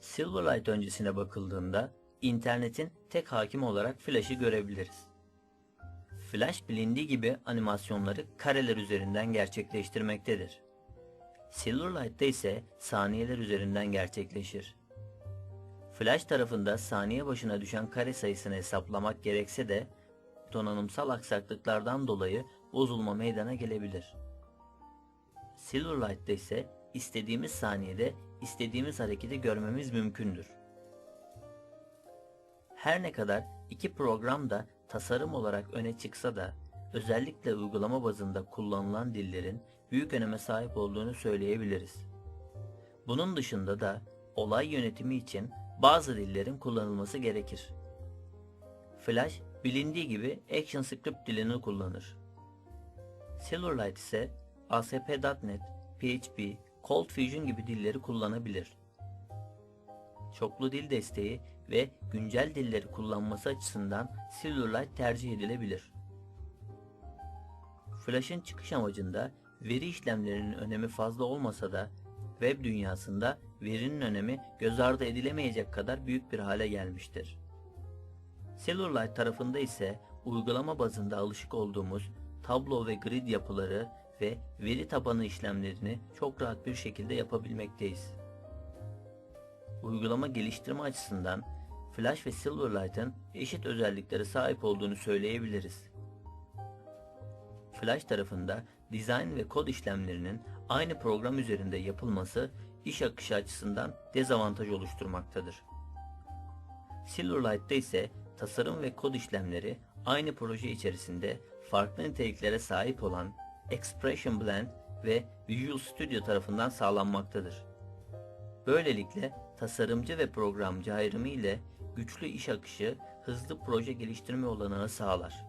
Silverlight öncesine bakıldığında internetin tek hakim olarak Flash'ı görebiliriz. Flash bilindiği gibi animasyonları kareler üzerinden gerçekleştirmektedir. Silverlight'ta ise saniyeler üzerinden gerçekleşir. Flash tarafında saniye başına düşen kare sayısını hesaplamak gerekse de donanımsal aksaklıklardan dolayı bozulma meydana gelebilir. Silverlight'ta ise istediğimiz saniyede istediğimiz hareketi görmemiz mümkündür. Her ne kadar iki program da tasarım olarak öne çıksa da özellikle uygulama bazında kullanılan dillerin büyük öneme sahip olduğunu söyleyebiliriz. Bunun dışında da olay yönetimi için bazı dillerin kullanılması gerekir. Flash bilindiği gibi ActionScript dilini kullanır. Silverlight ise ASP.NET, PHP, Cold Fusion gibi dilleri kullanabilir. Çoklu dil desteği ve güncel dilleri kullanması açısından Silverlight tercih edilebilir. Flash'ın çıkış amacında veri işlemlerinin önemi fazla olmasa da web dünyasında verinin önemi göz ardı edilemeyecek kadar büyük bir hale gelmiştir. Silverlight tarafında ise uygulama bazında alışık olduğumuz tablo ve grid yapıları ve veri tabanı işlemlerini çok rahat bir şekilde yapabilmekteyiz. Uygulama geliştirme açısından Flash ve Silverlight'ın eşit özelliklere sahip olduğunu söyleyebiliriz. Flash tarafında dizayn ve kod işlemlerinin aynı program üzerinde yapılması iş akışı açısından dezavantaj oluşturmaktadır. Silverlight'ta ise tasarım ve kod işlemleri aynı proje içerisinde farklı niteliklere sahip olan Expression Blend ve Visual Studio tarafından sağlanmaktadır. Böylelikle tasarımcı ve programcı ayrımı ile güçlü iş akışı hızlı proje geliştirme olanağı sağlar.